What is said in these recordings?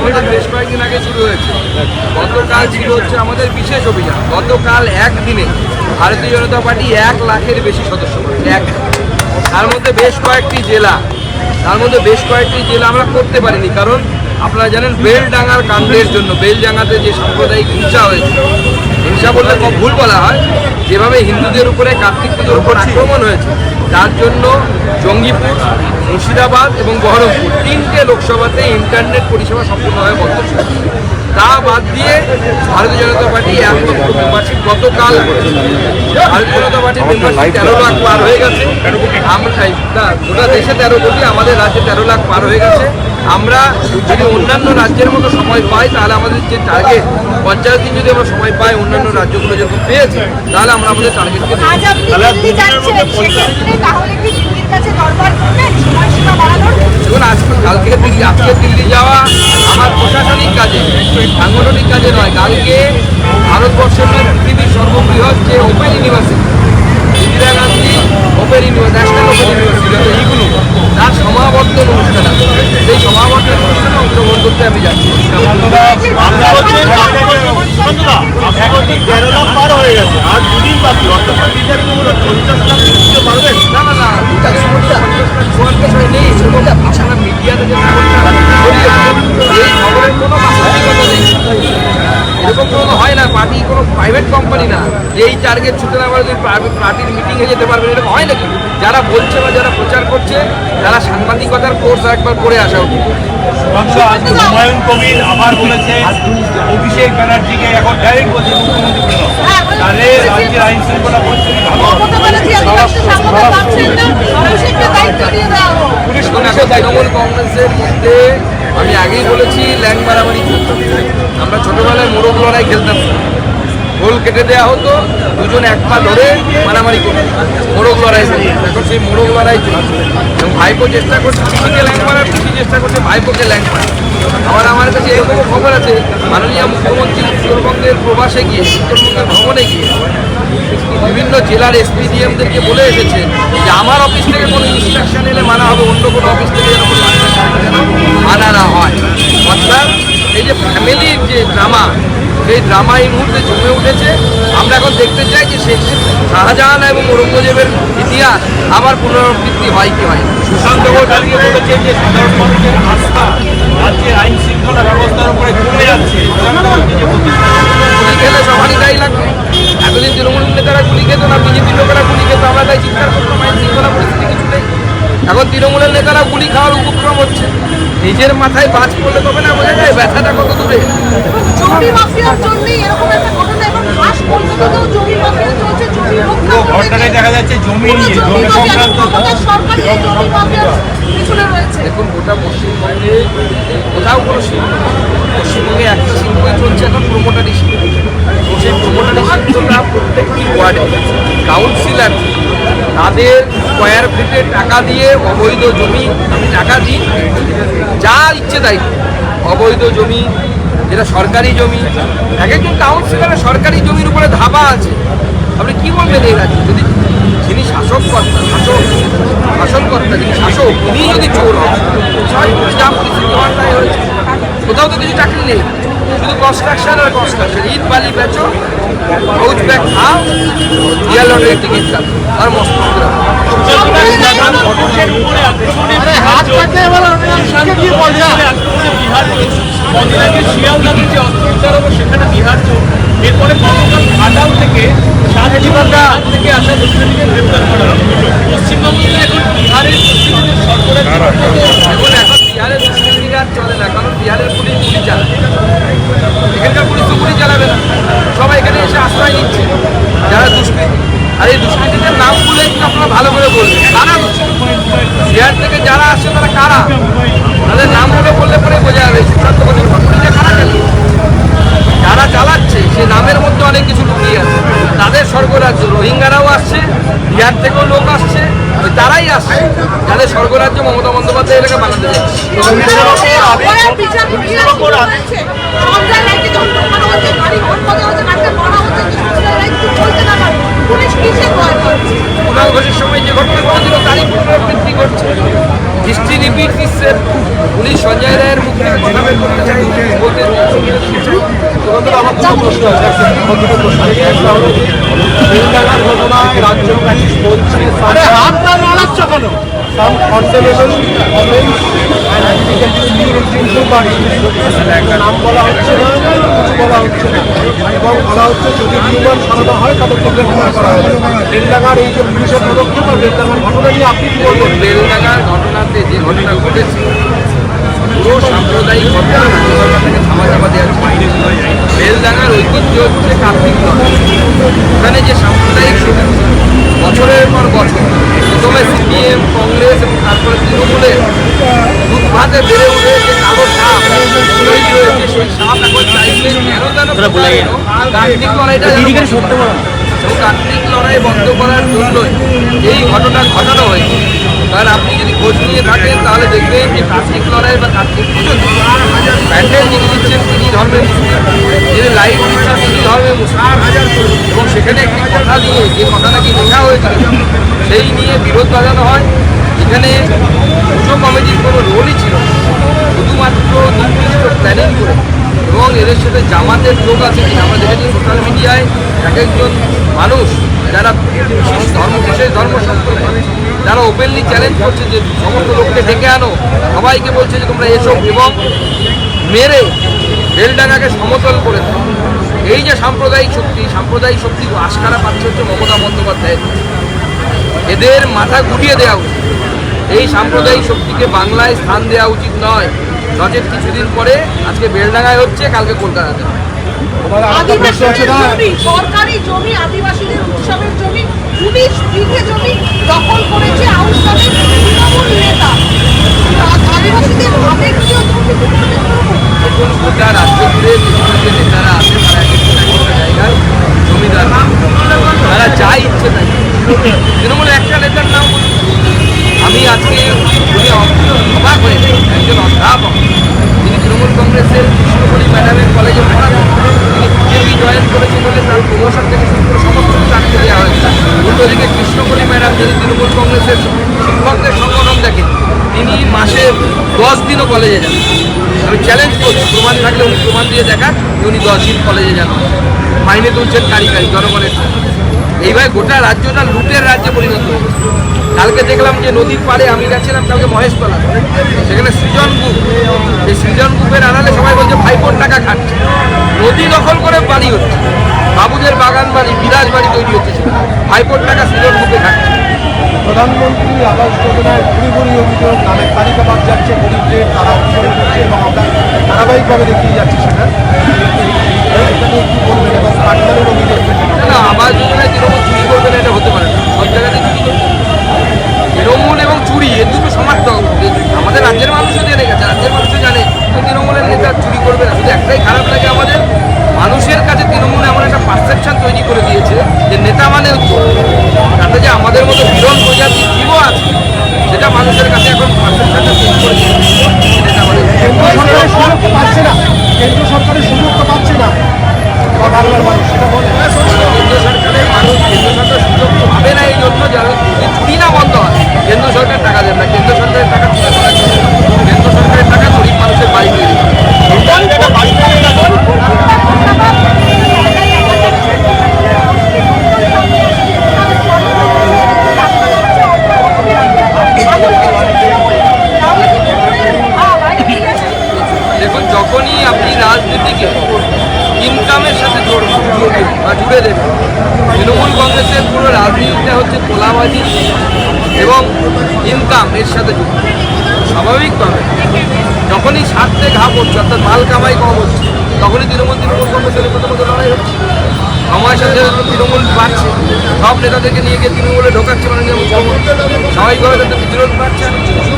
আমাদের বেশ কয়েকদিন আগে শুরু হয়েছে। গতকাল ছিল হচ্ছে আমাদের বিশেষ অভিযান। গতকাল একদিনে ভারতীয় জনতা পার্টি এক লাখের বেশি সদস্য এক। তার মধ্যে বেশ কয়েকটি জেলা তার মধ্যে বেশ কয়েকটি জেলা আমরা করতে পারিনি। কারণ আপনারা জানেন বেলডাঙ্গার কাণ্ডের জন্য বেলডাঙ্গাতে যে সাম্প্রদায়িক হিংসা হয়েছে হিংসা বললে ভুল বলা হয় যেভাবে হিন্দুদের উপরে কার্তিক পুজোর উপর আক্রমণ হয়েছে তার জন্য জঙ্গিপুর, মুর্শিদাবাদ এবং বহরমপুর তিনটে লোকসভাতে ইন্টারনেট পরিষেবা সম্পূর্ণভাবে বন্ধ ছিল। তা বাদ দিয়ে ভারতীয় জনতা পার্টি এক লক্ষ গতকাল। ভারতীয় জনতা পার্টির মেম্বারশিপ তেরো লাখ পার হয়ে গেছে। আমরা গোটা দেশে তেরো কোটি, আমাদের রাজ্যে তেরো লাখ পার হয়ে গেছে। আমরা যদি অন্যান্য রাজ্যের মতো সময় পাই তাহলে আমাদের যে টার্গেট পঞ্চায়েত দিন যদি আমরা সময় পাই অন্যান্য রাজ্যগুলো যেরকম পেয়েছে তাহলে আমরা আমাদের টার্গেটকে দেখুন আজকে কালকে দিল্লি আজকে দিল্লি যাওয়া আমার প্রশাসনিক কাজে সাংগঠনিক কাজে নয় কালকে ভারতবর্ষের পৃথিবীর সর্ববৃহৎ যে open university open national open university এইগুলো তার সমাবর্তন অনুষ্ঠান আছে। সেই সমাবর্তন অনুষ্ঠানে অংশগ্রহণ করতে আমি যাচ্ছি। হয়ে না না না তার সমস্যা সমস্যা নেই সেটা আপনারা মিডিয়াতে যে এই খবরের কোনো নেই। এরকম কোনো হয় না পার্টি কোনো প্রাইভেট কোম্পানি না। যে এই টার্গেট ছুটে না পারে পার্টির মিটিংয়ে যেতে পারবেন এরকম হয় নাকি? যারা বলছে বা যারা প্রচার করছে তারা সাংবাদিকতার কোর্স একবার করে আসা উচিত। আজকে হুমায়ুন কবির আবার বলেছে অভিষেক ব্যানার্জিকে এখন ডাইরেক্ট বলছে মুখ্যমন্ত্রী তাহলে রাজ্যের আইন শৃঙ্খলা পরিস্থিতি তৃণমূল কংগ্রেসের মধ্যে আমি আগেই বলেছি ল্যাং মারামারি খেলতাম আমরা ছোটোবেলায় মোরগ লড়াই খেলতাম। গোল কেটে দেওয়া হতো, দুজন এক পা ধরে মারামারি করতো। মোরগ লড়াই। এখন সেই মোরগ লড়াই চলছে। এবং ভাইপো চেষ্টা করছে, পিসিকে ল্যাং মারার, পিসি চেষ্টা করছে ভাইপোকে ল্যাং মারা আবার আমার কাছে এরকম খবর আছে, মাননীয় মুখ্যমন্ত্রী উত্তরবঙ্গের প্রবাসে গিয়ে, উত্তরবঙ্গের ভ্রমণে গিয়ে, বিভিন্ন জেলার এসপিডিএমদেরকে বলে এসেছে যে আমার অফিস থেকে কোনো ইনস্ট্রাকশন এলে মানা হবে, অন্য কোনো অফিস থেকে যেন মানা না হয়। অর্থাৎ এই যে ফ্যামিলির যে ড্রামা সেই ড্রামা এই মুহূর্তে জমে উঠেছে। আমরা এখন দেখতে চাই যে শেখ শাহজাহান এবং ঔরঙ্গজেবের ইতিহাস আবার পুনরাবৃত্তি হয় কি হয়। সুশান্ত আজকে বলেছেন যে সাধারণ মানুষের আস্থা রাজ্যের আইন শৃঙ্খলা ব্যবস্থার উপরে কমে যাচ্ছে। গুলি খেলে সবারই গায়ে লাগবে। এতদিন তৃণমূল নেতারা গুলি খেত না বিজেপির লোকেরা গুলি খেত আমরা তাই চিৎকার করতাম আইন শৃঙ্খলা পরিস্থিতি কিছু নেই। এখন তৃণমূলের নেতারা গুলি খাওয়ার উপক্রম হচ্ছে। নিজের মাথায় বাজ পড়লে তবে না বোঝা যায় ব্যথাটা কত দূরে। দেখা যাচ্ছে জমি নিয়ে জমি সংক্রান্ত সরকারি এই জমি মাফিয়ার পিছনে রয়েছে। দেখুন গোটা পশ্চিমবঙ্গে কোথাও কোনো শিল্প পশ্চিমবঙ্গে একটা শিল্পই চলছে এখন প্রমোটারি শিল্প সেই প্রমোটারি প্রত্যেকটি ওয়ার্ডে কাউন্সিলার তাদের স্কোয়ার ফিটে টাকা দিয়ে অবৈধ জমি আমি টাকা দিই। যা ইচ্ছে তাই। অবৈধ জমি, যেটা সরকারি জমি, এক একজন কাউন্সিলরের সরকারি জমির উপরে ধাবা আছে। আপনি কি বলবেন এই রাজ্যে? যদি যিনি শাসক কর্তা শাসক, শাসনকর্তা, যিনি শাসক, উনি যদি চোর হন যা পরিস্থিতি হয়েছে? কোথাও তো কিছু চাকরি নেই। শুধু কনস্ট্রাকশন আর কনস্ট্রাকশন ইট বালি বেচো হাউস ব্যাগ খাও রিয়াল লটারি টিকিট কাটো আর মস্ত শিয়ালদাতে যে অস্ত্রোদ্ধার সেখানে বিহার এরপরে গতকাল ঘাটাল থেকে আসা দুষ্কৃতীকে গ্রেপ্তার করা হলো পশ্চিমবঙ্গে এখন বিহারের দুষ্কৃতীদের সরকারের এখন এখন বিহারের দুষ্কৃতিরা আর চলে না, কারণ বিহারের পুলিশ গুলি চালায়। এখানকার পুলিশ তো গুলি চালাবে না। সবাই এখানে এসে আশ্রয় নিচ্ছে। যারা দুষ্কৃতি আর এই দুষ্কৃতীদের নামগুলো একটু আপনারা ভালো করে বলবেন। কারা বিহার থেকে যারা আসছে, তারা কারা? তাদের নামগুলো বললে পরে বোঝা যাবে। সিদ্ধান্ত কারা যারা চালাচ্ছে সে নামের মধ্যে অনেক কিছু লুকিয়ে আছে। তাদের স্বর্গরাজ্য রোহিঙ্গারাও আসছে, বিহার থেকেও লোক আসছে তারাই আসছে তাদের স্বর্গরাজ্য মমতা বন্দ্যোপাধ্যায় এলাকা বানাতে কুণাল ঘোষের সময় যে ঘটনা ঘটেছিল, তারই পুনরাবৃত্তি করছে history repeat itself police Sanjay রায়ের মুখ কথা আমার দুটো প্রশ্ন আছে একটা আমার দুটো প্রশ্ন আছে একটা হলো তেলেঙ্গানার ঘটনায় রাজ্য পুলিশ বলছে আরে কেন সাম নাম বলা হচ্ছে না কিছু বলা হচ্ছে না। এবং বলা হচ্ছে যদি নির্মাণ সরানো হয় তাদেরকে গ্রেফতার করা হবে। তেলেঙ্গানার এই যে পুলিশের পদক্ষেপ আর ঘটনা নিয়ে আপনি কি বলবেন? বেলডাঙ্গার ঘটনাতে যে ঘটনা ঘটেছে পুরো সাম্প্রদায়িক ঘটনা রাজ্য সরকার থেকে থামা চাপা দেওয়ার বাইরে বেলডাঙ্গার ঐতিহ্য হচ্ছে কার্তিক ওখানে যে সাম্প্রদায়িক বছরের পর বছর প্রথমে সিপিএম কংগ্রেস এবং তারপরে তৃণমূলের দুধভাতে বেড়ে উঠে যে কালো সাপ তৈরি হয়েছে সেই সাপ এখন চাইলে কেন যেন কার্তিক লড়াইটা যেন বন্ধ এবং কার্তিক লড়াই বন্ধ করার জন্যই এই ঘটনা ঘটানো হয়েছে। কারণ আপনি যদি খোঁজ নিয়ে থাকেন তাহলে দেখবেন যে কার্তিক লড়াই বা কার্তিক পুজো প্যান্ডেল যিনি দিচ্ছেন তিনি ধর্মের মুসলিম। যিনি লাইট দিচ্ছেন তিনি ধর্মের মুসলিম। এবং সেখানে একটি কথা দিয়ে যে কথা নাকি লেখা হয়েছিল সেই নিয়ে বিরোধ বাজানো হয়। এখানে পুজো কমিটির কোনো রোলই ছিল শুধুমাত্র নির্দিষ্ট প্ল্যানিং করে। এবং এদের সাথে জামাতের যোগ আছে কিনা আমরা দেখেছি সোশ্যাল মিডিয়ায় এক একজন মানুষ যারা ধর্ম, বিশেষ ধর্ম সম্প্রদায় যারা ওপেনলি চ্যালেঞ্জ করছে যে সমস্ত লোককে ডেকে আনো, সবাইকে বলছে যে তোমরা এসো এবং মেরে বেলডাঙ্গাকে সমতল করে এই যে সাম্প্রদায়িক শক্তি সাম্প্রদায়িক শক্তি আশকারা পাচ্ছে হচ্ছে মমতা বন্দ্যোপাধ্যায় এদের মাথা গুটিয়ে দেওয়া উচিত। এই সাম্প্রদায়িক শক্তিকে বাংলায় স্থান দেওয়া উচিত নয়। নচেত কিছুদিন পরে আজকে বেলডাঙ্গায় হচ্ছে, কালকে কলকাতাতে। সরকারি জমি আদিবাসীদের উৎসবের জমি পুলিশ বিঘে জমি দখল করেছে আউসকালের তৃণমূল নেতা। আদিবাসীদের রাজ্য জুড়ে যে নেতারা আছে তারা এক একটা এক একটা জায়গায় জমিদার তারা যা ইচ্ছে তাই তৃণমূলের একটা নেতার নাম বলুন। আমি আজকে শুনে অবাক হয়ে যাই। একজন অধ্যাপক তিনি তৃণমূল কংগ্রেসের কৃষ্ণকলি ম্যাডামের কলেজে পড়াতেন তিনি বিজেপি জয়েন করেছেন বলে তার প্রমোশন থেকে শুরু করে সমস্ত কিছু আটকে দেওয়া হয়েছে অন্যদিকে কৃষ্ণকলি ম্যাডাম যদি তৃণমূল কংগ্রেসের শিক্ষকদের সংগঠন দেখেন তিনি মাসে দশ দিনও কলেজে যান আমি প্রমাণ থাকলে উনি প্রমাণ দিয়ে দেখান যে উনি দশ দিন কলেজে যান। মাইনে তুলছেন কারি কারি জনগণের এইভাবে গোটা রাজ্যটা লুটের রাজ্যে পরিণত কালকে দেখলাম যে নদীর পাড়ে আমি গেছিলাম, কালকে মহেশতলা। সেখানে সৃজন গ্রুপ এই সৃজন গ্রুপের আড়ালে সবাই বলছে ভাইপোর টাকা খাচ্ছে নদী দখল করে বাড়ি হচ্ছে। বাবুদের বাগান বাড়ি, বিরাজ বাড়ি তৈরি হচ্ছে। ভাইপোর টাকা সৃজন গ্রুপে খাচ্ছে? প্রধানমন্ত্রী আবাস যোজনায় ভুরি অভিযোগ নামের তালিকা বাদ যাচ্ছে গরিবদের, তারা অভিযোগ করছে এবং ধারাবাহিকভাবে দেখিয়ে যাচ্ছি সেটা। তৃণমূল এবং চুরি, এ দুটো আমাদের রাজ্যের মানুষও জেনে গেছে রাজ্যের মানুষও জানে তৃণমূলের নেতা চুরি করবে না। একটাই খারাপ লাগে আমাদের, মানুষের কাছে তৃণমূল এমন একটা পারসেপশন তৈরি করে দিয়েছে যে নেতা মানে চোর তাতে যে আমাদের মতো বিরল প্রজাতির জীবও আছে সেটা মানুষের কাছে এখন পারসেপশনটা তৈরি করে দিয়েছে নেতা মানে সরকারের সুযোগ তো পাচ্ছে না কেন্দ্র সরকারের সুযোগ তো পাচ্ছে না বা বাংলার মানুষ সেটা বলে কেন্দ্র সরকারের মানুষ কেন্দ্র সরকার সুযোগ তো পাবে না এই জন্য যারা যদি চুরি না বন্ধ হয় কেন্দ্র সরকার টাকা দেবে না কেন্দ্র সরকারের টাকা চুরি করার জন্য কেন্দ্র সরকারের টাকা গরিব মানুষের বাড়ি তৈরি করে দেখুন যখনই আপনি রাজনীতিকে ইনকামের সাথে জড়বেন জড়বেন বা জুড়ে দেবেন তৃণমূল কংগ্রেসের পুরো রাজনীতিটা হচ্ছে তোলাবাজি এবং ইনকাম এর সাথে যুক্ত স্বাভাবিকভাবে যখনই স্বার্থে ঘা পড়ছে অর্থাৎ মাল কামাই কম হচ্ছে তখনই তৃণমূল তৃণমূল কংগ্রেসের প্রথমত লড়াই হচ্ছে সাথে তৃণমূল বাড়ছে। সব নেতাদেরকে নিয়ে গিয়ে তৃণমূলে ঢোকাচ্ছে মানে স্বাভাবিকভাবে তাদের বিরোধ বাড়ছে।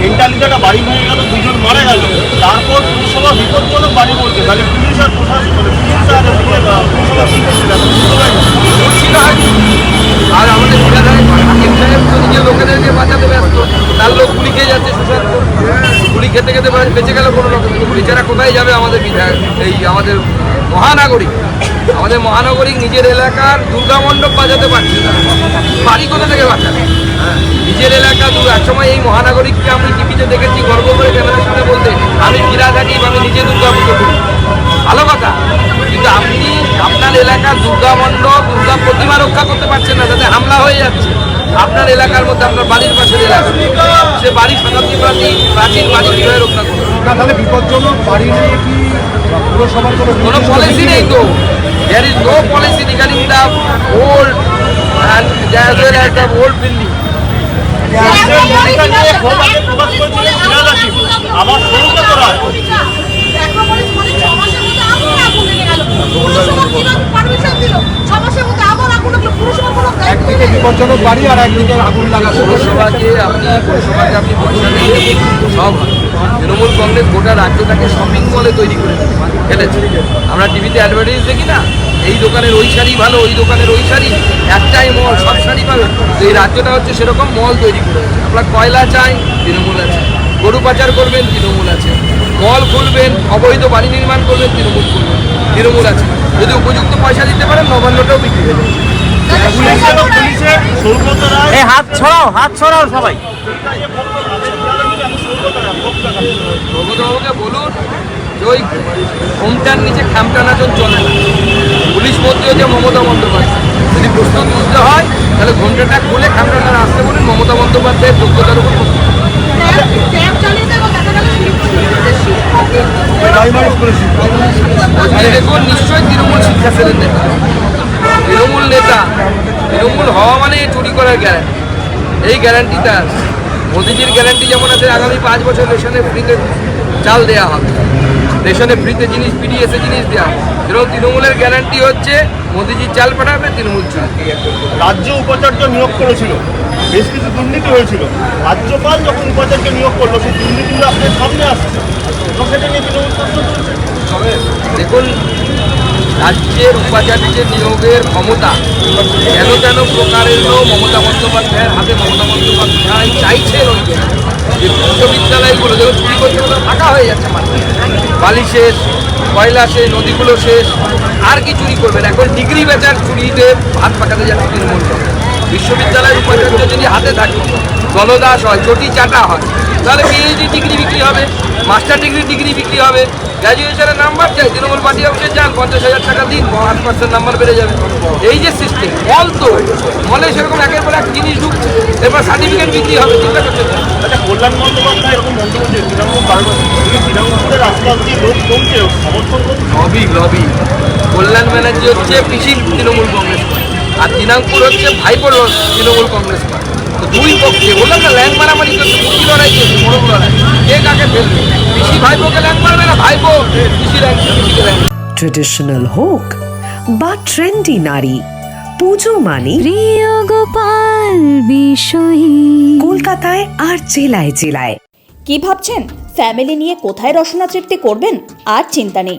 মেন্টালিটাটা বাড়ি ভেঙে গেল দুজন মারা গেল। তারপর পুরসভা বিপজ্জনক বাড়ি বলছে। তাহলে পুলিশ আর প্রশাসন পুলিশ আর পুরসভা কি করছিল এখন পুরসভাই করছিল হয়নি। আর আমাদের বিধায়ক হাকিম সাহেব তো নিজের লোকেদেরকে বাঁচাতে ব্যস্ত তার লোক গুলি খেয়ে যাচ্ছে সুশান্ত গুলি খেতে খেতে বেঁচে গেল কোনো লোক গুলি ছাড়া কোথায় যাবে আমাদের বিধায়ক এই আমাদের মহানাগরিক। আমাদের মহানগরিক নিজের এলাকার দুর্গা মণ্ডপ বাজাতে পারছে না। বাড়ি কোথা থেকে বাঁচাবে? নিজের এলাকা দু একসময় এই মহানাগরিককে আমি টিভিতে দেখেছি, গর্ব করে ক্যামেরার সামনে বলতে, আমি ফিরা থাকি আমি নিজে দুর্গা পুজো করি। ভালো কথা, কিন্তু আপনি আপনার এলাকার দুর্গা মণ্ডপ, দুর্গা প্রতিমা রক্ষা করতে পারছেন না, তাতে হামলা হয়ে যাচ্ছে। আপনার এলাকার মধ্যে, আপনার বাড়ির পাশের এলাকা সে বাড়ির শতাব্দী প্রাচীন প্রাচীন বাড়ি কীভাবে রক্ষা করবে। না, তাহলে বিপজ্জনক বাড়ি নিয়ে কি পুরসভার কোনো কোনো পলিসি নেই তো। There is no policy regarding the old and as well as the old building হয়। একদিকে বিপজ্জনক বাড়ি আর একদিকে আগুন লাগা পৌরসভাকে আপনি পৌরসভাকে আপনি পয়সা দিয়ে সব হয়। তৃণমূল কংগ্রেস গোটা রাজ্যটাকে শপিং মলে তৈরি করে ফেলেছে আমরা টিভিতে অ্যাডভার্টাইজ দেখি না? এই দোকানের ওই শাড়ি ভালো ওই দোকানের ওই শাড়ি একটাই মল সব শাড়ি পাবে। তো এই রাজ্যটা হচ্ছে সেরকম মল তৈরি করে আপনার কয়লা চাই তৃণমূল আছে। গরু পাচার করবেন তৃণমূল আছে। মল খুলবেন অবৈধ বাড়ি নির্মাণ করবেন তৃণমূল খুলবেন। তৃণমূল আছে। যদি উপযুক্ত পয়সা দিতে পারেন নবান্নটাও বিক্রি হয়ে যাবে। হাত ছড়াও হাত ছড়াও সবাই। প্রগতবাবুকে বলুন যে ওই হোমটার নিচে খামটা নাচন চলে না। পুলিশ মন্ত্রী হচ্ছে মমতা বন্দ্যোপাধ্যায়। যদি প্রশ্ন বুঝতে হয়, তাহলে ঘোমটাটা খুলে খামটা না আসতে বলুন, মমতা বন্দ্যোপাধ্যায়ের যোগ্যতার উপর দেখুন, নিশ্চয়ই তৃণমূল শিক্ষা সেলের নেতা। তৃণমূল নেতা। তৃণমূল হওয়া মানে চুরি করার গ্যারান্টি এই গ্যারান্টিটা মোদিজির গ্যারান্টি যেমন আছে আগামী পাঁচ বছর রেশনে ফ্রিতে চাল দেওয়া হবে। রেশনে ফ্রিতে জিনিস পিডিএসে জিনিস দেওয়া হবে। যেরকম তৃণমূলের গ্যারান্টি হচ্ছে মোদিজির চাল পাঠাবে তৃণমূল চুরি রাজ্য উপাচার্য নিয়োগ করেছিল। বেশ কিছু দুর্নীতি হয়েছিল। রাজ্যপাল যখন উপাচার্য নিয়োগ করল সেই দুর্নীতিগুলো আপনার সামনে আসছে। সেটা নিয়ে তৃণমূল প্রশ্ন তুলছে। দেখুন রাজ্যের উপাচার্যের নিয়োগের ক্ষমতা। কেন কেন প্রকারের মমতা বন্দ্যোপাধ্যায়ের হাতে মমতা বন্দ্যোপাধ্যায় চাইছেন ওইকে যে বিশ্ববিদ্যালয়গুলো যেগুলো চুরি করছে ফাঁকা হয়ে যাচ্ছে মাঠে। বালি শেষ, কয়লা শেষ, নদীগুলো শেষ, আর কি চুরি করবেন? এখন ডিগ্রি বেচার চুরিতে হাত পাকাতে যাচ্ছে তৃণমূল। বিশ্ববিদ্যালয়ের উপাচার্য যদি হাতে থাকে দলদাস হয়, চটি চাটা হয় তাহলে পিএইচডি ডিগ্রি বিক্রি হবে মাস্টার ডিগ্রি ডিগ্রি বিক্রি হবে গ্র্যাজুয়েশনের নাম্বার চাই তৃণমূল পার্টি অফিসে যান পঞ্চাশ হাজার টাকা দিন পাঁচ পার্সেন্ট নাম্বার বেড়ে যাবে। এই যে সিস্টেম মল তো মলে সেরকম একের পর এক জিনিস ঢুকছে এরপর সার্টিফিকেট বিক্রি হবে চিন্তা করছে আচ্ছা কল্যাণ বন্দ্যোপাধ্যায় এরকম মন্তব্য যে তৃণমূল বারবার তিনি তৃণমূলের আজকাল যে লোক কমছে সমর্থন লবি লবি। কল্যাণ ব্যানার্জি হচ্ছে পিসির তৃণমূল কংগ্রেস পার্টি আর দিনাঙ্কুর হচ্ছে ভাইপোর তৃণমূল কংগ্রেস পার্টি। দুই পক্ষে বললাম না ল্যাং মারামারি করছে মুখি লড়াই লড়াই। কে কাকে ফেলবে? পিসি ভাইপোকে ল্যাং মারবে না ভাইপো পিসি ল্যাং পিসিকে ল্যাং ট্রেডিশনাল হোক বা ট্রেন্ডি নারী পুজো মানে প্রিয় গোপাল বিষয়ী। কলকাতায় আর জেলায় জেলায়। কি ভাবছেন? ফ্যামিলি নিয়ে কোথায় রসনা তৃপ্তি করবেন? আর চিন্তা নেই।